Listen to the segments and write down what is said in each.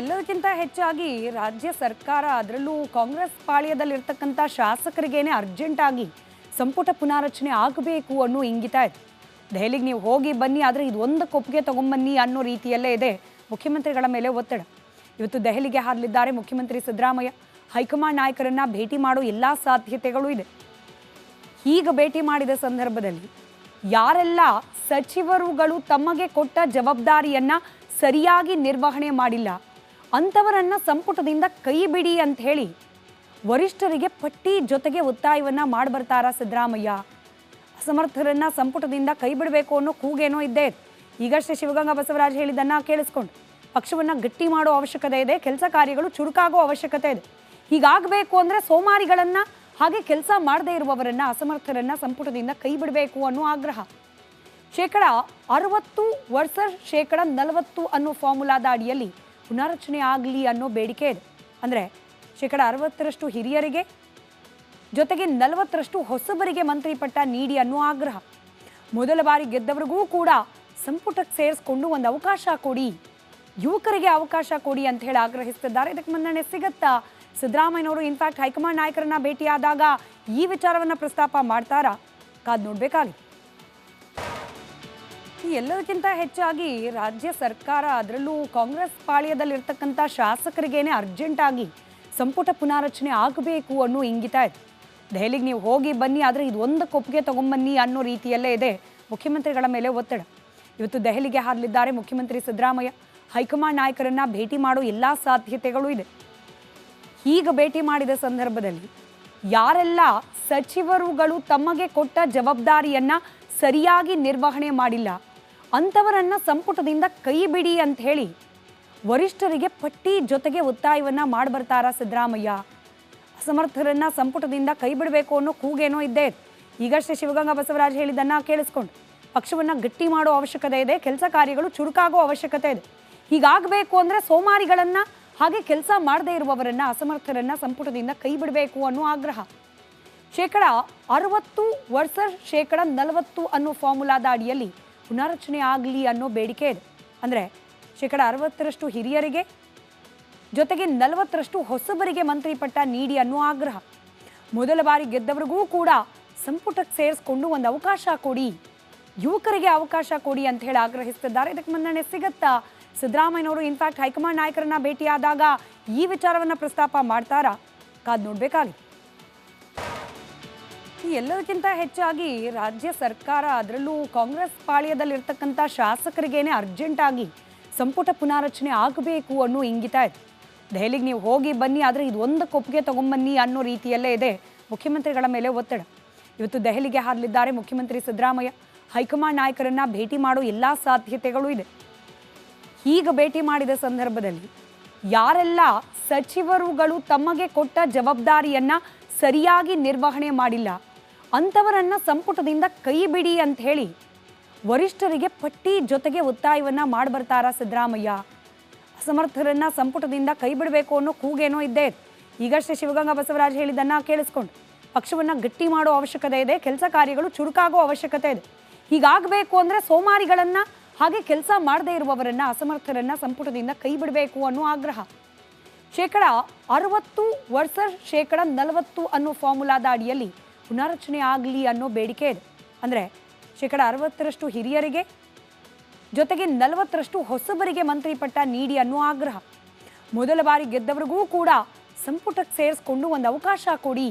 ಎಲ್ಲದಕ್ಕಿಂತ ಹೆಚ್ಚಾಗಿ ರಾಜ್ಯ ಸರ್ಕಾರ ಅದರಲ್ಲೂ ಕಾಂಗ್ರೆಸ್ ಪಾಳ್ಯದಲ್ಲಿರ್ತಕ್ಕಂಥ ಶಾಸಕರಿಗೇನೆ ಅರ್ಜೆಂಟ್ ಆಗಿ ಸಂಪುಟ ಪುನಾರಚನೆ ಆಗಬೇಕು ಅನ್ನೋ ಇಂಗಿತ ಇದೆ. ದೆಹಲಿಗೆ ನೀವು ಹೋಗಿ ಬನ್ನಿ, ಆದರೆ ಇದು ಒಂದು ಕೊಪ್ಪಿಗೆ ತಗೊಂಬನ್ನಿ ಅನ್ನೋ ರೀತಿಯಲ್ಲೇ ಇದೆ ಮುಖ್ಯಮಂತ್ರಿಗಳ ಮೇಲೆ ಒತ್ತಡ. ಇವತ್ತು ದೆಹಲಿಗೆ ಹಾರಲಿದ್ದಾರೆ ಮುಖ್ಯಮಂತ್ರಿ ಸಿದ್ದರಾಮಯ್ಯ. ಹೈಕಮಾಂಡ್ ನಾಯಕರನ್ನ ಭೇಟಿ ಮಾಡೋ ಎಲ್ಲ ಸಾಧ್ಯತೆಗಳು ಇದೆ. ಹೀಗೆ ಭೇಟಿ ಮಾಡಿದ ಸಂದರ್ಭದಲ್ಲಿ ಯಾರೆಲ್ಲ ಸಚಿವರುಗಳು ತಮಗೆ ಕೊಟ್ಟ ಜವಾಬ್ದಾರಿಯನ್ನ ಸರಿಯಾಗಿ ನಿರ್ವಹಣೆ ಮಾಡಿಲ್ಲ ಅಂಥವರನ್ನ ಸಂಪುಟದಿಂದ ಕೈ ಬಿಡಿ ಅಂತ ಹೇಳಿ ವರಿಷ್ಠರಿಗೆ ಪಟ್ಟಿ ಜೊತೆಗೆ ಒತ್ತಾಯವನ್ನು ಮಾಡ್ಬರ್ತಾರಾ ಸಿದ್ದರಾಮಯ್ಯ. ಅಸಮರ್ಥರನ್ನು ಸಂಪುಟದಿಂದ ಕೈ ಬಿಡಬೇಕು ಅನ್ನೋ ಕೂಗೇನೋ ಇದ್ದೇ ಇದೆ. ಈಗಷ್ಟೇ ಶಿವಗಂಗಾ ಬಸವರಾಜ್ ಹೇಳಿದ್ದನ್ನು ಕೇಳಿಸ್ಕೊಂಡು ಪಕ್ಷವನ್ನು ಗಟ್ಟಿ ಮಾಡೋ ಅವಶ್ಯಕತೆ ಇದೆ, ಕೆಲಸ ಕಾರ್ಯಗಳು ಚುರುಕಾಗೋ ಅವಶ್ಯಕತೆ ಇದೆ. ಹೀಗಾಗಬೇಕು ಅಂದರೆ ಸೋಮಾರಿಗಳನ್ನು ಹಾಗೆ ಕೆಲಸ ಮಾಡದೇ ಇರುವವರನ್ನು, ಅಸಮರ್ಥರನ್ನು ಸಂಪುಟದಿಂದ ಕೈ ಬಿಡಬೇಕು ಅನ್ನೋ ಆಗ್ರಹ. ಶೇಕಡ ಅರವತ್ತು ವರ್ಷ ಶೇಕಡ ನಲವತ್ತು ಅನ್ನೋ ಫಾರ್ಮುಲಾದ ಅಡಿಯಲ್ಲಿ ಪುನರಚನೆ ಆಗಲಿ ಅನ್ನೋ ಬೇಡಿಕೆ ಇದೆ. ಅಂದರೆ ಶೇಕಡ ಅರವತ್ತರಷ್ಟು ಹಿರಿಯರಿಗೆ, ಜೊತೆಗೆ ನಲವತ್ತರಷ್ಟು ಹೊಸಬರಿಗೆ ಮಂತ್ರಿ ಪಟ್ಟ ನೀಡಿ ಅನ್ನೋ ಆಗ್ರಹ. ಮೊದಲ ಬಾರಿ ಗೆದ್ದವರಿಗೂ ಕೂಡ ಸಂಪುಟಕ್ಕೆ ಸೇರಿಸ್ಕೊಂಡು ಒಂದು ಅವಕಾಶ ಕೊಡಿ, ಯುವಕರಿಗೆ ಅವಕಾಶ ಕೊಡಿ ಅಂತ ಹೇಳಿ ಆಗ್ರಹಿಸ್ತಿದ್ದಾರೆ. ಇದಕ್ಕೆ ಮನ್ನಣೆ ಸಿಗತ್ತಾ? ಸಿದ್ದರಾಮಯ್ಯನವರು ಇನ್ಫ್ಯಾಕ್ಟ್ ಹೈಕಮಾಂಡ್ ನಾಯಕರನ್ನ ಭೇಟಿಯಾದಾಗ ಈ ವಿಚಾರವನ್ನು ಪ್ರಸ್ತಾಪ ಮಾಡ್ತಾರಾ? ಕಾದ್ ನೋಡ್ಬೇಕಾಗಿದೆ ಈ ಎಲ್ಲದಕ್ಕಿಂತ ಹೆಚ್ಚಾಗಿ ರಾಜ್ಯ ಸರ್ಕಾರ ಅದರಲ್ಲೂ ಕಾಂಗ್ರೆಸ್ ಪಾಳ್ಯದಲ್ಲಿರ್ತಕ್ಕಂಥ ಶಾಸಕರಿಗೇನೆ ಅರ್ಜೆಂಟ್ ಆಗಿ ಸಂಪುಟ ಪುನಾರಚನೆ ಆಗಬೇಕು ಅನ್ನೋ ಇಂಗಿತ ಇದೆ. ದೆಹಲಿಗೆ ನೀವು ಹೋಗಿ ಬನ್ನಿ, ಆದರೆ ಇದು ಒಂದು ಕೊಪ್ಪಿಗೆ ತಗೊಂಬನ್ನಿ ಅನ್ನೋ ರೀತಿಯಲ್ಲೇ ಇದೆ ಮುಖ್ಯಮಂತ್ರಿಗಳ ಮೇಲೆ ಒತ್ತಡ. ಇವತ್ತು ದೆಹಲಿಗೆ ಹಾರಲಿದ್ದಾರೆ ಮುಖ್ಯಮಂತ್ರಿ ಸಿದ್ದರಾಮಯ್ಯ. ಹೈಕಮಾಂಡ್ ನಾಯಕರನ್ನ ಭೇಟಿ ಮಾಡೋ ಎಲ್ಲ ಸಾಧ್ಯತೆಗಳು ಇದೆ. ಹೀಗೆ ಭೇಟಿ ಮಾಡಿದ ಸಂದರ್ಭದಲ್ಲಿ ಯಾರೆಲ್ಲ ಸಚಿವರುಗಳು ತಮಗೆ ಕೊಟ್ಟ ಜವಾಬ್ದಾರಿಯನ್ನ ಸರಿಯಾಗಿ ನಿರ್ವಹಣೆ ಮಾಡಿಲ್ಲ ಅಂಥವರನ್ನ ಸಂಪುಟದಿಂದ ಕೈ ಬಿಡಿ ಅಂತ ಹೇಳಿ ವರಿಷ್ಠರಿಗೆ ಪಟ್ಟಿ ಜೊತೆಗೆ ಒತ್ತಾಯವನ್ನ ಮಾಡಿಬರ್ತಾರ ಸಿದ್ದರಾಮಯ್ಯ. ಅಸಮರ್ಥರನ್ನು ಸಂಪುಟದಿಂದ ಕೈ ಬಿಡಬೇಕು ಅನ್ನೋ ಕೂಗೇನೋ ಇದ್ದೇ ಇದೆ. ಈಗಷ್ಟೇ ಶಿವಗಂಗಾ ಬಸವರಾಜ್ ಹೇಳಿದ್ದನ್ನು ಕೇಳಿಸ್ಕೊಂಡು ಪಕ್ಷವನ್ನ ಗಟ್ಟಿ ಮಾಡೋ ಅವಶ್ಯಕತೆ ಇದೆ, ಕೆಲಸ ಕಾರ್ಯಗಳು ಚುರುಕಾಗೋ ಅವಶ್ಯಕತೆ ಇದೆ. ಹೀಗಾಗಬೇಕು ಅಂದ್ರೆ ಸೋಮಾರಿಗಳನ್ನ ಹಾಗೆ ಕೆಲಸ ಮಾಡದೇ ಇರುವವರನ್ನ, ಅಸಮರ್ಥರನ್ನ ಸಂಪುಟದಿಂದ ಕೈ ಬಿಡಬೇಕು ಅನ್ನೋ ಆಗ್ರಹ. ಶೇಕಡ ಅರವತ್ತು ವರ್ಸಸ್ ಶೇಕಡ ನಲವತ್ತು ಅನ್ನೋ ಫಾರ್ಮುಲಾದ ಅಡಿಯಲ್ಲಿ ಪುನರಚನೆ ಆಗಲಿ ಅನ್ನೋ ಬೇಡಿಕೆ ಇದೆ. ಅಂದರೆ ಶೇಕಡ ಅರವತ್ತರಷ್ಟು ಹಿರಿಯರಿಗೆ, ಜೊತೆಗೆ ನಲವತ್ತರಷ್ಟು ಹೊಸಬರಿಗೆ ಮಂತ್ರಿ ಪಟ್ಟ ನೀಡಿ ಅನ್ನೋ ಆಗ್ರಹ. ಮೊದಲ ಬಾರಿ ಗೆದ್ದವರಿಗೂ ಕೂಡ ಸಂಪುಟಕ್ಕೆ ಸೇರಿಸ್ಕೊಂಡು ಒಂದು ಅವಕಾಶ ಕೊಡಿ, ಯುವಕರಿಗೆ ಅವಕಾಶ ಕೊಡಿ ಅಂತ ಹೇಳಿ ಆಗ್ರಹಿಸ್ತಿದ್ದಾರೆ. ಇದಕ್ಕೆ ಮನ್ನಣೆ ಸಿಗತ್ತಾ ಸಿದ್ದರಾಮಯ್ಯನವರು ಇನ್ಫ್ಯಾಕ್ಟ್ ಹೈಕಮಾಂಡ್ ನಾಯಕರನ್ನ ಭೇಟಿಯಾದಾಗ ಈ ವಿಚಾರವನ್ನು ಪ್ರಸ್ತಾಪ ಮಾಡ್ತಾರಾ? ಕಾದ್ ನೋಡ್ಬೇಕಾಗಿದೆ ಈ ಎಲ್ಲದಕ್ಕಿಂತ ಹೆಚ್ಚಾಗಿ ರಾಜ್ಯ ಸರ್ಕಾರ ಅದರಲ್ಲೂ ಕಾಂಗ್ರೆಸ್ ಪಾಳ್ಯದಲ್ಲಿರ್ತಕ್ಕಂಥ ಶಾಸಕರಿಗೇನೆ ಅರ್ಜೆಂಟ್ ಆಗಿ ಸಂಪುಟ ಪುನಾರಚನೆ ಆಗಬೇಕು ಅನ್ನೋ ಇಂಗಿತ ಇದೆ. ದೆಹಲಿಗೆ ನೀವು ಹೋಗಿ ಬನ್ನಿ, ಆದರೆ ಇದು ಒಂದು ಕೊಪ್ಪಿಗೆ ತಗೊಂಬನ್ನಿ ಅನ್ನೋ ರೀತಿಯಲ್ಲೇ ಇದೆ ಮುಖ್ಯಮಂತ್ರಿಗಳ ಮೇಲೆ ಒತ್ತಡ. ಇವತ್ತು ದೆಹಲಿಗೆ ಹಾರಲಿದ್ದಾರೆ ಮುಖ್ಯಮಂತ್ರಿ ಸಿದ್ದರಾಮಯ್ಯ. ಹೈಕಮಾಂಡ್ ನಾಯಕರನ್ನ ಭೇಟಿ ಮಾಡೋ ಎಲ್ಲ ಸಾಧ್ಯತೆಗಳು ಇದೆ. ಹೀಗೆ ಭೇಟಿ ಮಾಡಿದ ಸಂದರ್ಭದಲ್ಲಿ ಯಾರೆಲ್ಲ ಸಚಿವರುಗಳು ತಮಗೆ ಕೊಟ್ಟ ಜವಾಬ್ದಾರಿಯನ್ನ ಸರಿಯಾಗಿ ನಿರ್ವಹಣೆ ಮಾಡಿಲ್ಲ ಅಂಥವರನ್ನ ಸಂಪುಟದಿಂದ ಕೈ ಬಿಡಿ ಅಂತ ಹೇಳಿ ವರಿಷ್ಠರಿಗೆ ಪಟ್ಟಿ ಜೊತೆಗೆ ಒತ್ತಾಯವನ್ನು ಮಾಡ್ಬರ್ತಾರಾ ಸಿದ್ದರಾಮಯ್ಯ. ಅಸಮರ್ಥರನ್ನು ಸಂಪುಟದಿಂದ ಕೈ ಬಿಡಬೇಕು ಅನ್ನೋ ಕೂಗೇನೋ ಇದ್ದೇ ಇದೆ. ಈಗಷ್ಟೇ ಶಿವಗಂಗಾ ಬಸವರಾಜ್ ಹೇಳಿದ್ದನ್ನು ಕೇಳಿಸ್ಕೊಂಡು ಪಕ್ಷವನ್ನು ಗಟ್ಟಿ ಮಾಡೋ ಅವಶ್ಯಕತೆ ಇದೆ, ಕೆಲಸ ಕಾರ್ಯಗಳು ಚುರುಕಾಗೋ ಅವಶ್ಯಕತೆ ಇದೆ. ಹೀಗಾಗಬೇಕು ಅಂದರೆ ಸೋಮಾರಿಗಳನ್ನು ಹಾಗೆ ಕೆಲಸ ಮಾಡದೇ ಇರುವವರನ್ನು, ಅಸಮರ್ಥರನ್ನು ಸಂಪುಟದಿಂದ ಕೈ ಬಿಡಬೇಕು ಅನ್ನೋ ಆಗ್ರಹ. ಶೇಕಡ ಅರವತ್ತು ವರ್ಷ ಶೇಕಡ ನಲವತ್ತು ಅನ್ನೋ ಫಾರ್ಮುಲಾದ ಅಡಿಯಲ್ಲಿ ಪುನರಚನೆ ಆಗಲಿ ಅನ್ನೋ ಬೇಡಿಕೆ ಇದೆ. ಅಂದರೆ ಶೇಕಡ ಅರವತ್ತರಷ್ಟು ಹಿರಿಯರಿಗೆ, ಜೊತೆಗೆ ನಲವತ್ತರಷ್ಟು ಹೊಸಬರಿಗೆ ಮಂತ್ರಿ ಪಟ್ಟ ನೀಡಿ ಅನ್ನೋ ಆಗ್ರಹ. ಮೊದಲ ಬಾರಿ ಗೆದ್ದವರಿಗೂ ಕೂಡ ಸಂಪುಟಕ್ಕೆ ಸೇರಿಸ್ಕೊಂಡು ಒಂದು ಅವಕಾಶ ಕೊಡಿ,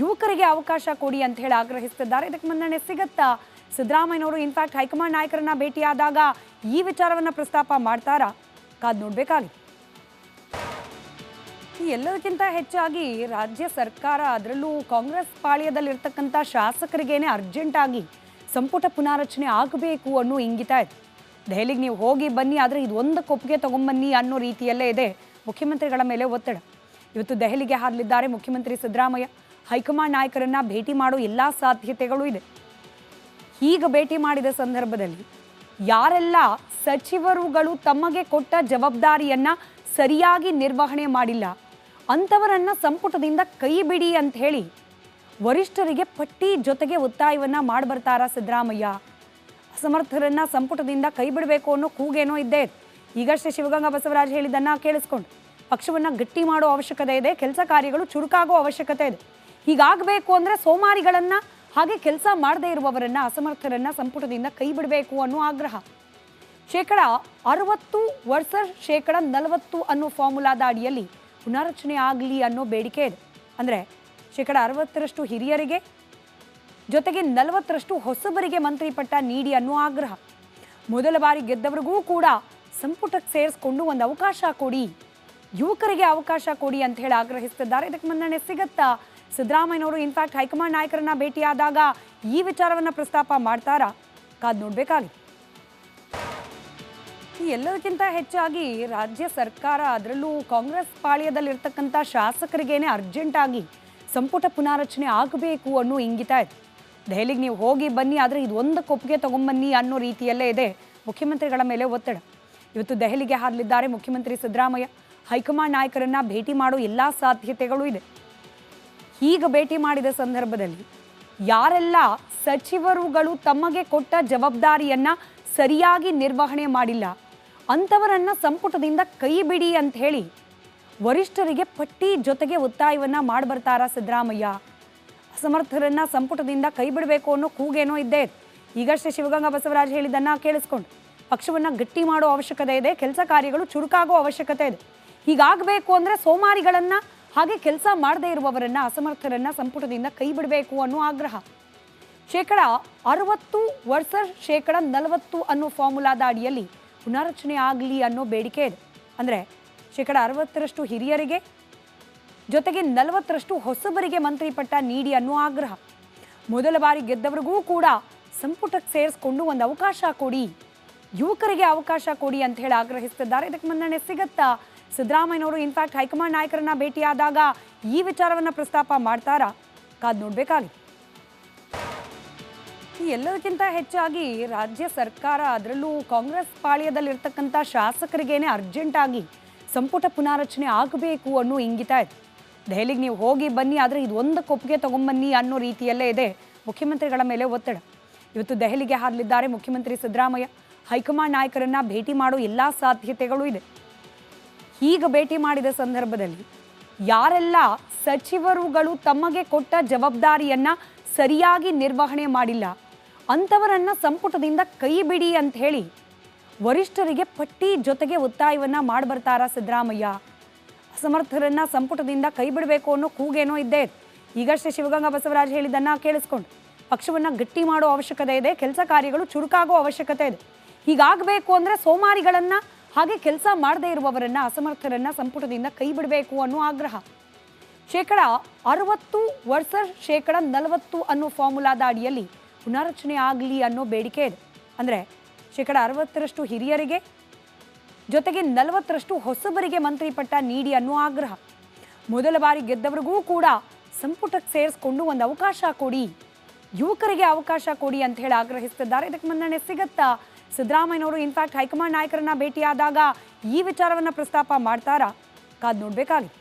ಯುವಕರಿಗೆ ಅವಕಾಶ ಕೊಡಿ ಅಂತ ಹೇಳಿ ಆಗ್ರಹಿಸ್ತಿದ್ದಾರೆ. ಇದಕ್ಕೆ ಮನ್ನಣೆ ಸಿಗತ್ತಾ? ಸಿದ್ದರಾಮಯ್ಯನವರು ಇನ್ಫ್ಯಾಕ್ಟ್ ಹೈಕಮಾಂಡ್ ನಾಯಕರನ್ನ ಭೇಟಿಯಾದಾಗ ಈ ವಿಚಾರವನ್ನು ಪ್ರಸ್ತಾಪ ಮಾಡ್ತಾರಾ? ಕಾದ್ ನೋಡ್ಬೇಕಾಗಿದೆ ಈ ಎಲ್ಲದಕ್ಕಿಂತ ಹೆಚ್ಚಾಗಿ ರಾಜ್ಯ ಸರ್ಕಾರ ಅದರಲ್ಲೂ ಕಾಂಗ್ರೆಸ್ ಪಾಳ್ಯದಲ್ಲಿರ್ತಕ್ಕಂಥ ಶಾಸಕರಿಗೇನೆ ಅರ್ಜೆಂಟ್ ಆಗಿ ಸಂಪುಟ ಪುನಾರಚನೆ ಆಗಬೇಕು ಅನ್ನೋ ಇಂಗಿತ ಇದೆ. ದೆಹಲಿಗೆ ನೀವು ಹೋಗಿ ಬನ್ನಿ, ಆದರೆ ಇದು ಒಂದು ಕೊಪ್ಪಿಗೆ ತಗೊಂಬನ್ನಿ ಅನ್ನೋ ರೀತಿಯಲ್ಲೇ ಇದೆ ಮುಖ್ಯಮಂತ್ರಿಗಳ ಮೇಲೆ ಒತ್ತಡ. ಇವತ್ತು ದೆಹಲಿಗೆ ಹಾರಲಿದ್ದಾರೆ ಮುಖ್ಯಮಂತ್ರಿ ಸಿದ್ದರಾಮಯ್ಯ. ಹೈಕಮಾಂಡ್ ನಾಯಕರನ್ನ ಭೇಟಿ ಮಾಡೋ ಎಲ್ಲ ಸಾಧ್ಯತೆಗಳು ಇದೆ. ಹೀಗೆ ಭೇಟಿ ಮಾಡಿದ ಸಂದರ್ಭದಲ್ಲಿ ಯಾರೆಲ್ಲ ಸಚಿವರುಗಳು ತಮಗೆ ಕೊಟ್ಟ ಜವಾಬ್ದಾರಿಯನ್ನ ಸರಿಯಾಗಿ ನಿರ್ವಹಣೆ ಮಾಡಿಲ್ಲ ಅಂಥವರನ್ನ ಸಂಪುಟದಿಂದ ಕೈ ಬಿಡಿ ಅಂತ ಹೇಳಿ ವರಿಷ್ಠರಿಗೆ ಪಟ್ಟಿ ಜೊತೆಗೆ ಒತ್ತಾಯವನ್ನು ಮಾಡಿಬರ್ತಾರ ಸಿದ್ದರಾಮಯ್ಯ. ಅಸಮರ್ಥರನ್ನು ಸಂಪುಟದಿಂದ ಕೈ ಬಿಡಬೇಕು ಅನ್ನೋ ಕೂಗೇನೋ ಇದ್ದೇ ಇದೆ. ಈಗಷ್ಟೇ ಶಿವಗಂಗಾ ಬಸವರಾಜ್ ಹೇಳಿದ್ದನ್ನು ಕೇಳಿಸ್ಕೊಂಡು ಪಕ್ಷವನ್ನು ಗಟ್ಟಿ ಮಾಡೋ ಅವಶ್ಯಕತೆ ಇದೆ, ಕೆಲಸ ಕಾರ್ಯಗಳು ಚುರುಕಾಗೋ ಅವಶ್ಯಕತೆ ಇದೆ. ಹೀಗಾಗಬೇಕು ಅಂದರೆ ಸೋಮಾರಿಗಳನ್ನು ಹಾಗೆ ಕೆಲಸ ಮಾಡದೇ ಇರುವವರನ್ನು, ಅಸಮರ್ಥರನ್ನು ಸಂಪುಟದಿಂದ ಕೈ ಬಿಡಬೇಕು ಅನ್ನೋ ಆಗ್ರಹ. ಶೇಕಡ ಅರವತ್ತು ವರ್ಷ ಶೇಕಡ ನಲವತ್ತು ಅನ್ನೋ ಫಾರ್ಮುಲಾದ ಅಡಿಯಲ್ಲಿ ಪುನಾರಚನೆ ಆಗಲಿ ಅನ್ನೋ ಬೇಡಿಕೆ ಇದೆ. ಅಂದರೆ ಶೇಕಡ ಅರವತ್ತರಷ್ಟು ಹಿರಿಯರಿಗೆ, ಜೊತೆಗೆ ನಲವತ್ತರಷ್ಟು ಹೊಸಬರಿಗೆ ಮಂತ್ರಿ ಪಟ್ಟ ನೀಡಿ ಅನ್ನೋ ಆಗ್ರಹ. ಮೊದಲ ಬಾರಿ ಗೆದ್ದವರಿಗೂ ಕೂಡ ಸಂಪುಟಕ್ಕೆ ಸೇರಿಸ್ಕೊಂಡು ಒಂದು ಅವಕಾಶ ಕೊಡಿ, ಯುವಕರಿಗೆ ಅವಕಾಶ ಕೊಡಿ ಅಂತ ಹೇಳಿ ಆಗ್ರಹಿಸ್ತಿದ್ದಾರೆ. ಇದಕ್ಕೆ ಮನ್ನಣೆ ಸಿಗತ್ತಾ ಸಿದ್ದರಾಮಯ್ಯನವರು ಇನ್ಫ್ಯಾಕ್ಟ್ ಹೈಕಮಾಂಡ್ ನಾಯಕರನ್ನ ಭೇಟಿಯಾದಾಗ ಈ ವಿಚಾರವನ್ನು ಪ್ರಸ್ತಾಪ ಮಾಡ್ತಾರಾ? ಕಾದ್ ನೋಡ್ಬೇಕಾಗಿದೆ ಈ ಎಲ್ಲದಕ್ಕಿಂತ ಹೆಚ್ಚಾಗಿ ರಾಜ್ಯ ಸರ್ಕಾರ ಅದರಲ್ಲೂ ಕಾಂಗ್ರೆಸ್ ಪಾಳ್ಯದಲ್ಲಿರ್ತಕ್ಕಂಥ ಶಾಸಕರಿಗೇನೆ ಅರ್ಜೆಂಟಾಗಿ ಸಂಪುಟ ಪುನಾರಚನೆ ಆಗಬೇಕು ಅನ್ನೋ ಇಂಗಿತ ಇದೆ. ದೆಹಲಿಗೆ ನೀವು ಹೋಗಿ ಬನ್ನಿ, ಆದರೆ ಇದು ಒಂದು ಕೊಪ್ಪಿಗೆ ತಗೊಂಬನ್ನಿ ಅನ್ನೋ ರೀತಿಯಲ್ಲೇ ಇದೆ ಮುಖ್ಯಮಂತ್ರಿಗಳ ಮೇಲೆ ಒತ್ತಡ. ಇವತ್ತು ದೆಹಲಿಗೆ ಹಾರಲಿದ್ದಾರೆ ಮುಖ್ಯಮಂತ್ರಿ ಸಿದ್ದರಾಮಯ್ಯ. ಹೈಕಮಾಂಡ್ ನಾಯಕರನ್ನ ಭೇಟಿ ಮಾಡೋ ಎಲ್ಲ ಸಾಧ್ಯತೆಗಳು ಇದೆ. ಹೀಗೆ ಭೇಟಿ ಮಾಡಿದ ಸಂದರ್ಭದಲ್ಲಿ ಯಾರೆಲ್ಲ ಸಚಿವರುಗಳು ತಮಗೆ ಕೊಟ್ಟ ಜವಾಬ್ದಾರಿಯನ್ನ ಸರಿಯಾಗಿ ನಿರ್ವಹಣೆ ಮಾಡಿಲ್ಲ ಅಂಥವರನ್ನ ಸಂಪುಟದಿಂದ ಕೈ ಬಿಡಿ ಅಂತ ಹೇಳಿ ವರಿಷ್ಠರಿಗೆ ಪಟ್ಟಿ ಜೊತೆಗೆ ಒತ್ತಾಯವನ್ನು ಮಾಡ್ಬರ್ತಾರ ಸಿದ್ದರಾಮಯ್ಯ. ಅಸಮರ್ಥರನ್ನು ಸಂಪುಟದಿಂದ ಕೈ ಬಿಡಬೇಕು ಅನ್ನೋ ಕೂಗೇನೋ ಇದ್ದೇ ಇದೆ ಈಗಷ್ಟೇ ಶಿವಗಂಗಾ ಬಸವರಾಜ್ ಹೇಳಿದ್ದನ್ನು ಕೇಳಿಸ್ಕೊಂಡು ಪಕ್ಷವನ್ನು ಗಟ್ಟಿ ಮಾಡೋ ಅವಶ್ಯಕತೆ ಇದೆ, ಕೆಲಸ ಕಾರ್ಯಗಳು ಚುರುಕಾಗೋ ಅವಶ್ಯಕತೆ ಇದೆ. ಹೀಗಾಗಬೇಕು ಅಂದರೆ ಸೋಮಾರಿಗಳನ್ನು ಹಾಗೆ ಕೆಲಸ ಮಾಡದೇ ಇರುವವರನ್ನು, ಅಸಮರ್ಥರನ್ನು ಸಂಪುಟದಿಂದ ಕೈ ಬಿಡಬೇಕು ಅನ್ನೋ ಆಗ್ರಹ. ಶೇಕಡ ಅರವತ್ತು ವರ್ಷ ಶೇಕಡ ನಲವತ್ತು ಅನ್ನೋ ಫಾರ್ಮುಲಾದ ಅಡಿಯಲ್ಲಿ ಪುನಾರಚನೆ ಆಗಲಿ ಅನ್ನೋ ಬೇಡಿಕೆ ಇದೆ. ಅಂದರೆ ಶೇಕಡ ಅರವತ್ತರಷ್ಟು ಹಿರಿಯರಿಗೆ, ಜೊತೆಗೆ ನಲವತ್ತರಷ್ಟು ಹೊಸಬರಿಗೆ ಮಂತ್ರಿ ಪಟ್ಟ ನೀಡಿ ಅನ್ನೋ ಆಗ್ರಹ. ಮೊದಲ ಬಾರಿ ಗೆದ್ದವರಿಗೂ ಕೂಡ ಸಂಪುಟಕ್ಕೆ ಸೇರಿಸ್ಕೊಂಡು ಒಂದು ಅವಕಾಶ ಕೊಡಿ, ಯುವಕರಿಗೆ ಅವಕಾಶ ಕೊಡಿ ಅಂತ ಹೇಳಿ ಆಗ್ರಹಿಸ್ತಿದ್ದಾರೆ. ಇದಕ್ಕೆ ಮನ್ನಣೆ ಸಿಗತ್ತಾ? ಸಿದ್ದರಾಮಯ್ಯನವರು ಇನ್ಫ್ಯಾಕ್ಟ್ ಹೈಕಮಾಂಡ್ ನಾಯಕರನ್ನ ಭೇಟಿಯಾದಾಗ ಈ ವಿಚಾರವನ್ನು ಪ್ರಸ್ತಾಪ ಮಾಡ್ತಾರಾ? ಕಾದ್ ನೋಡ್ಬೇಕಾಗಿದೆ ಈ ಎಲ್ಲದಕ್ಕಿಂತ ಹೆಚ್ಚಾಗಿ ರಾಜ್ಯ ಸರ್ಕಾರ ಅದರಲ್ಲೂ ಕಾಂಗ್ರೆಸ್ ಪಾಳ್ಯದಲ್ಲಿರ್ತಕ್ಕಂಥ ಶಾಸಕರಿಗೇನೆ ಅರ್ಜೆಂಟಾಗಿ ಸಂಪುಟ ಪುನಾರಚನೆ ಆಗಬೇಕು ಅನ್ನೋ ಇಂಗಿತ ಇದೆ. ದೆಹಲಿಗೆ ನೀವು ಹೋಗಿ ಬನ್ನಿ, ಆದರೆ ಇದು ಒಂದು ಕೊಪ್ಪಿಗೆ ತಗೊಂಬನ್ನಿ ಅನ್ನೋ ರೀತಿಯಲ್ಲೇ ಇದೆ ಮುಖ್ಯಮಂತ್ರಿಗಳ ಮೇಲೆ ಒತ್ತಡ. ಇವತ್ತು ದೆಹಲಿಗೆ ಹಾರಲಿದ್ದಾರೆ ಮುಖ್ಯಮಂತ್ರಿ ಸಿದ್ದರಾಮಯ್ಯ. ಹೈಕಮಾಂಡ್ ನಾಯಕರನ್ನ ಭೇಟಿ ಮಾಡೋ ಎಲ್ಲ ಸಾಧ್ಯತೆಗಳು ಇದೆ. ಹೀಗೆ ಭೇಟಿ ಮಾಡಿದ ಸಂದರ್ಭದಲ್ಲಿ ಯಾರೆಲ್ಲ ಸಚಿವರುಗಳು ತಮಗೆ ಕೊಟ್ಟ ಜವಾಬ್ದಾರಿಯನ್ನ ಸರಿಯಾಗಿ ನಿರ್ವಹಣೆ ಮಾಡಿಲ್ಲ ಅಂಥವರನ್ನ ಸಂಪುಟದಿಂದ ಕೈ ಬಿಡಿ ಅಂತ ಹೇಳಿ ವರಿಷ್ಠರಿಗೆ ಪಟ್ಟಿ ಜೊತೆಗೆ ಒತ್ತಾಯವನ್ನ ಮಾಡಿಬರ್ತಾರ ಸಿದ್ದರಾಮಯ್ಯ. ಅಸಮರ್ಥರನ್ನು ಸಂಪುಟದಿಂದ ಕೈ ಬಿಡಬೇಕು ಅನ್ನೋ ಕೂಗೇನೋ ಇದ್ದೇ ಇದೆ ಈಗಷ್ಟೇ ಶಿವಗಂಗಾ ಬಸವರಾಜ್ ಹೇಳಿದ್ದನ್ನು ಕೇಳಿಸ್ಕೊಂಡು ಪಕ್ಷವನ್ನ ಗಟ್ಟಿ ಮಾಡೋ ಅವಶ್ಯಕತೆ ಇದೆ, ಕೆಲಸ ಕಾರ್ಯಗಳು ಚುರುಕಾಗೋ ಅವಶ್ಯಕತೆ ಇದೆ. ಹೀಗಾಗಬೇಕು ಅಂದರೆ ಸೋಮಾರಿಗಳನ್ನ ಹಾಗೆ ಕೆಲಸ ಮಾಡದೇ ಇರುವವರನ್ನ, ಅಸಮರ್ಥರನ್ನ ಸಂಪುಟದಿಂದ ಕೈ ಬಿಡಬೇಕು ಅನ್ನೋ ಆಗ್ರಹ. ಶೇಕಡ ಅರವತ್ತು ವರ್ಸಸ್ ಶೇಕಡ ನಲವತ್ತು ಅನ್ನೋ ಫಾರ್ಮುಲಾದ ಅಡಿಯಲ್ಲಿ ಪುನಾರಚನೆ ಆಗಲಿ ಅನ್ನೋ ಬೇಡಿಕೆ ಇದೆ. ಅಂದರೆ ಶೇಕಡ ಅರವತ್ತರಷ್ಟು ಹಿರಿಯರಿಗೆ, ಜೊತೆಗೆ ನಲವತ್ತರಷ್ಟು ಹೊಸಬರಿಗೆ ಮಂತ್ರಿ ಪಟ್ಟ ನೀಡಿ ಅನ್ನೋ ಆಗ್ರಹ. ಮೊದಲ ಬಾರಿ ಗೆದ್ದವರಿಗೂ ಕೂಡ ಸಂಪುಟಕ್ಕೆ ಸೇರಿಸ್ಕೊಂಡು ಒಂದು ಅವಕಾಶ ಕೊಡಿ, ಯುವಕರಿಗೆ ಅವಕಾಶ ಕೊಡಿ ಅಂತ ಹೇಳಿ ಆಗ್ರಹಿಸ್ತಿದ್ದಾರೆ. ಇದಕ್ಕೆ ಮನ್ನಣೆ ಸಿಗತ್ತಾ ಸಿದ್ದರಾಮಯ್ಯನವರು ಇನ್ಫ್ಯಾಕ್ಟ್ ಹೈಕಮಾಂಡ್ ನಾಯಕರನ್ನ ಭೇಟಿಯಾದಾಗ ಈ ವಿಚಾರವನ್ನು ಪ್ರಸ್ತಾಪ ಮಾಡ್ತಾರಾ? ಕಾದ್ ನೋಡ್ಬೇಕಾಗಿದೆ